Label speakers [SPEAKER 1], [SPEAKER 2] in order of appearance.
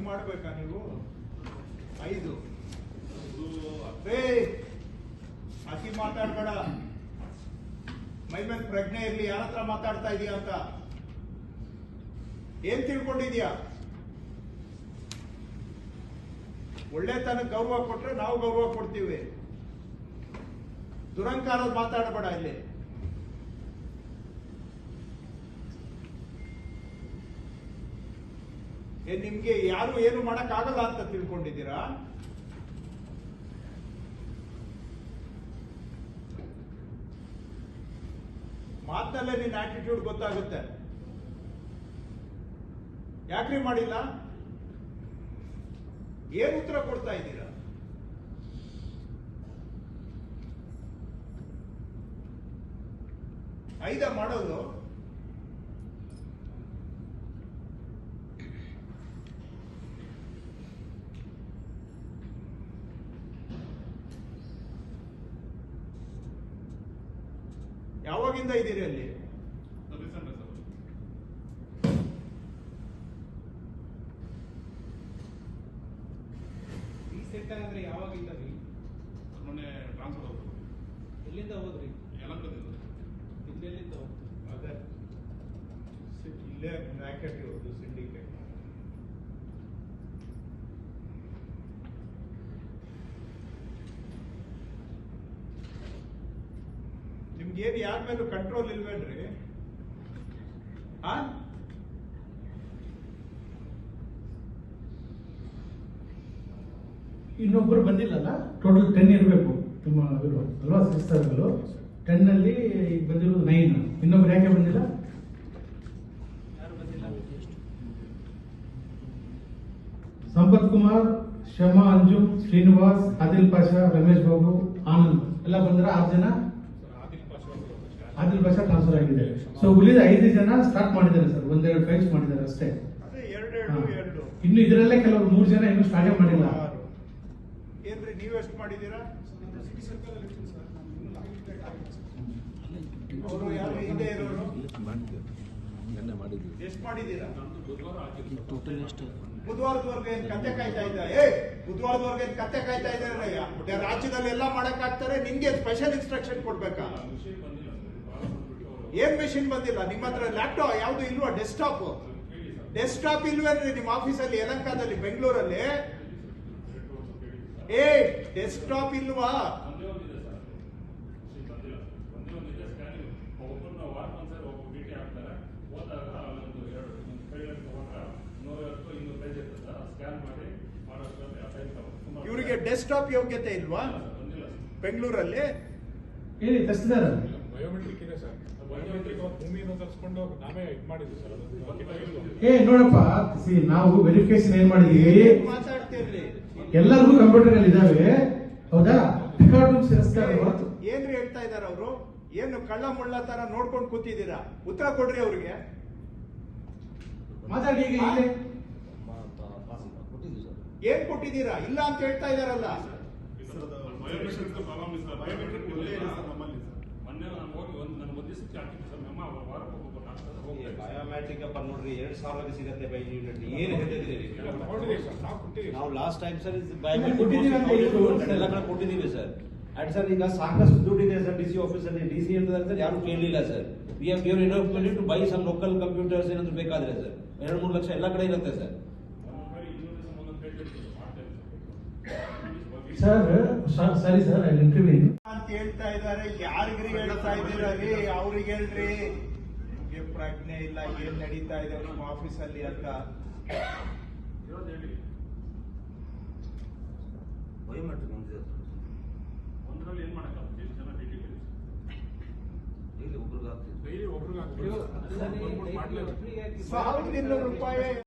[SPEAKER 1] ಹಿಂಗ್ ಮಾಡ್ಬೇಕಾ ನೀವು? ಐದು. ಏ ಅತಿ ಮಾತಾಡ್ಬೇಡ. ಮೈ ಮೇಲೆ ಪ್ರಜ್ಞೆ ಇರ್ಲಿ, ಯಾರ ಹತ್ರ ಮಾತಾಡ್ತಾ ಇದೀಯ ಅಂತ. ಏನ್ ತಿಳ್ಕೊಂಡಿದ್ಯಾ? ಒಳ್ಳೆತನ ಗೌರವ ಕೊಟ್ರೆ ನಾವು ಗೌರವ ಕೊಡ್ತೀವಿ. ದುರಂಕಾರದ ಮಾತಾಡಬೇಡ ಇಲ್ಲಿ ಏನ್ ನಿಮ್ಗೆ ಯಾರು ಏನು ಮಾಡಕ್ ಆಗಲ್ಲ ಅಂತ ತಿಳ್ಕೊಂಡಿದ್ದೀರಾ? ಮಾತಲ್ಲೇ ನಿನ್ನ ಆಟಿಟ್ಯೂಡ್ ಗೊತ್ತಾಗುತ್ತೆ. ಯಾಕ್ರಿ ಮಾಡಿಲ್ಲ? ಏನ್ ಉತ್ತರ ಕೊಡ್ತಾ ಇದ್ದೀರಾ? ಐದ ಮಾಡೋದು. ಯಾವಾಗಿಂದ ಇದ್ದೀರಿ ಅಲ್ಲಿ?
[SPEAKER 2] ರೀಸೆಂಟ್ ಅಂದ್ರೆ ಯಾವಾಗಿಂದ ರೀ?
[SPEAKER 3] ಮೊನ್ನೆ ಟ್ರಾನ್ಸ್ಫರ್ ಹೋಗ್ಬೇಕು
[SPEAKER 2] ಎಲ್ಲಿಂದ ಹೋದ್ರಿ?
[SPEAKER 3] ಯಲಹಂಕದಿಂದ
[SPEAKER 2] ಇಲ್ಲೆಲ್ಲಿಂದ ಹೋಗ್ತೀರಿ
[SPEAKER 1] ಅದೇ. ಸಿ- ಇಲ್ಲೇ ಬ್ರಾಕೆಟ್ ಇರೋದು ಸಿಂಡಿಕೇಟ್ ನಿಮ್ಗೇನು ಯಾರ ಮೇಲೂ ಕಂಟ್ರೋಲ್ ಇಲ್ವೇನ್ರಿ? ಆ?
[SPEAKER 4] ಇನ್ನೊಬ್ರು ಬಂದಿಲ್ಲಲ್ಲ? ಟೋಟಲ್ ಟೆನ್ ಇರಬೇಕು. ನಿಮ್ಮ ಇವರು ಅಲ್ವಾ ಸಿಸ್ಟರ್ಗಳು ಟೆನ್ ಅಲ್ಲಿ ಈಗ ಬಂದಿರೋದು ನೈನ್ ಇನ್ನೊಬ್ರು ಯಾಕೆ ಬಂದಿಲ್ಲ?
[SPEAKER 2] ಯಾರು ಬಂದಿಲ್ಲ?
[SPEAKER 4] ಸಂಪತ್ ಕುಮಾರ್ ಶಮಾ ಅಂಜು ಶ್ರೀನಿವಾಸ್ ಆದಿಲ್ ಪಾಷಾ ರಮೇಶ್ ಬಾಬು ಆನಂದ್. ಎಲ್ಲ ಬಂದ್ರ ಆರು ಜನ
[SPEAKER 3] ಸರ್ ಆದಿಲ್ ಪಾಷಾ ಅವರು ಅಷ್ಟೇ.
[SPEAKER 4] ಆದಿಲ್ ಭಾಷಾ ಟ್ರಾನ್ಸ್ಫರ್ ಆಗಿದೆ. ಸೊ ಉಳಿದ ಐದು ಜನ ಸ್ಟಾರ್ಟ್ ಮಾಡಿದ್ದಾರೆ ಸರ್ ಒಂದೆರಡು ಫೈಲ್ಸ್ ಮಾಡಿದ್ದಾರೆ ಅಷ್ಟೇ.
[SPEAKER 1] ಅದೇ. ಎರಡೆರಡು ಎರಡು.
[SPEAKER 4] ಇನ್ನು ಇದರಲ್ಲೇ ಕೆಲವರು ಮೂರು ಜನ ಇನ್ನೂ ಸ್ಟಾರ್ಟೇ ಮಾಡಿಲ್ಲ.
[SPEAKER 1] ಆರು. ಏನ್ರಿ ಎಷ್ಟು ಮಾಡಿದ್ದೀರಾ? ಅವರು ಯಾರು ಹಿಂದೆ ಇರೋರು?
[SPEAKER 5] ನೆನ್ನೆ ಮಾಡಿದ್ವಿ
[SPEAKER 1] ಎಷ್ಟು ಮಾಡಿದ್ದೀರಾ?
[SPEAKER 5] ಟೋಟಲ್ ಎಷ್ಟು
[SPEAKER 1] ಬುಧವಾರದವರೆಗೆ ಏನ್ ಕತ್ತೆ ಕಾಯ್ತಾ ಇದ್ದ? ಏ ಬುಧವಾರದವರೆಗೆ ಏನ್ ಕತ್ತೆ ಕಾಯ್ತಾ ಇದ್ದಾರೆ ರಾಜ್ಯದಲ್ಲಿ ಎಲ್ಲ ಮಾಡಕ್ ಆಗ್ತಾರೆ ನಿಮ್ಗೆ ಸ್ಪೆಷಲ್ ಇನ್ಸ್ಟ್ರಕ್ಷನ್ ಕೊಡ್ಬೇಕಾ
[SPEAKER 3] ವಿಷಯ ಬಂದಿಲ್ಲ ಸರ್ ಭಾಳ ಬಂದ್ಬಿಟ್ಟು ಅವರು
[SPEAKER 1] ಏನ್ ಮೆಷಿನ್ ಬಂದಿಲ್ಲ? ನಿಮ್ಮ ಹತ್ರ ಲ್ಯಾಪ್ಟಾಪ್ ಯಾವ್ದು ಇಲ್ವಾ? ಡೆಸ್ಕ್ಟಾಪ್ ಡೆಸ್ಕ್ಟಾಪ್ ಇಲ್ವೇನ್ರಿ ನಿಮ್ಮ ಆಫೀಸಲ್ಲಿ ಯಲಂಕಾದಲ್ಲಿ ಬೆಂಗಳೂರಲ್ಲಿ? ಏ ಡೆಸ್ಕ್ಟಾಪ್ ಇಲ್ವಾ? ಇವರಿಗೆ ಡೆಸ್ಕ್ಟಾಪ್ ಯೋಗ್ಯತೆ ಇಲ್ವಾ? ಬೆಂಗಳೂರಲ್ಲಿ?
[SPEAKER 6] ಬಯೋಮೆಟ್ರಿಕ್ ಇದೆ ಸರ್
[SPEAKER 4] ಏ ನೋಡಪ್ಪ ಸಿ ನಾವು ವೆರಿಫಿಕೇಶನ್ ಏನ್ ಮಾಡಿದೀವಿ? ಎಲ್ಲರಿಗೂ ಕಂಪ್ಯೂಟರ್ ಅಲ್ಲಿ ಇದಾವೆ. ಹೌದಾ? ರೆಕಾರ್ಡ್ ಸೇರಿಸ್ತಾರೆ ಹೊರತು
[SPEAKER 1] ಏನ್ರಿ ಹೇಳ್ತಾ ಇದಾರೆ ಅವರು? ಏನು ಕಳ್ಳ ಮುಳ್ಳ ತರ ನೋಡ್ಕೊಂಡು ಕೂತಿದ್ದೀರಾ? ಉತ್ತರ ಕೊಡ್ರಿ ಅವ್ರಿಗೆ.
[SPEAKER 4] ಮಾತಾಡಿ ಈಗ ಇಲ್ಲೇ.
[SPEAKER 1] ಏನ್ ಕೊಟ್ಟಿದ್ದೀರಾ? ಇಲ್ಲ ಅಂತ ಹೇಳ್ತಾ ಇದಾರಲ್ಲ
[SPEAKER 3] ಬಯೋಮೆಟ್ರಿಕ್
[SPEAKER 7] ಬಯೋಮ್ಯಾಟ್ರಿಕ್ ಅಪ್ಪ ನೋಡ್ರಿ ಎರಡ್ ಸಾವಿರಕ್ಕೆ ಸಿಗತ್ತೆ ಬೈ ಯೂನಿಟ್ ಏನ್ ಹೇಳ್ತಿದ್ರಿ
[SPEAKER 6] ಕೊಟ್ಟಿದ್ದೀವಿ ಸರ್ ನಾವು ಕೊಟ್ಟಿದ್ದೀವಿ
[SPEAKER 7] ನಾವು ಲಾಸ್ಟ್ ಟೈಮ್ ಸರ್
[SPEAKER 4] ಕೊಟ್ಟಿದ್ದೀವಿ ಅಂತ ಹೇಳಿದ್ರು.
[SPEAKER 7] ಎಲ್ಲ ಕಡೆ ಕೊಟ್ಟಿದ್ದೀವಿ ಸರ್ ಅಂಡ್ ಸರ್ ಈಗ ಸಾಕಷ್ಟು ದುಡ್ಡು ಇದೆ ಸರ್ ಡಿ ಸಿ ಆಫೀಸಲ್ಲಿ ಡಿ ಸಿ ಹೇಳ್ತಾರೆ ಸರ್ ಯಾರು ಕೇಳಲಿಲ್ಲ sir we have given enough money to buy some local computers ಏನಾದ್ರು ಬೇಕಾದ್ರೆ ಸರ್ ಎರಡು ಮೂರು ಲಕ್ಷ ಎಲ್ಲ ಕಡೆ ಇರುತ್ತೆ ಸರ್
[SPEAKER 4] ಸರ್ ಸರಿ ಸರ್ ಐ ಇಂಟರ್ವ್ಯೂ
[SPEAKER 1] ಅಂತ ಹೇಳ್ತಾ ಇದ್ದಾರೆ. ಯಾರಿಗ್ರಿ ಹೇಳ್ತಾ ಇದ್ದೀರಿ? ರೀ ಅವ್ರಿಗೆ ಹೇಳ್ರಿ. ನಿಮ್ಗೆ ಪ್ರಜ್ಞೆ ಇಲ್ಲ ಏನ್ ನಡೀತಾ ಇದೆ ನಮ್ಮ ಆಫೀಸಲ್ಲಿ ಅಂತ.
[SPEAKER 3] ಒಂದರಲ್ಲಿ ಏನು ಮಾಡೋಕ್ಕಾಗುತ್ತೆ ಎಷ್ಟು ಜನ
[SPEAKER 5] ಡೈಲಿ ಒಬ್ರಿಗೆ
[SPEAKER 6] ಡೈಲಿ ಒಬ್ರಿಗೆ
[SPEAKER 1] ಸಾವಿರದ ಇನ್ನೂರು ರೂಪಾಯಿ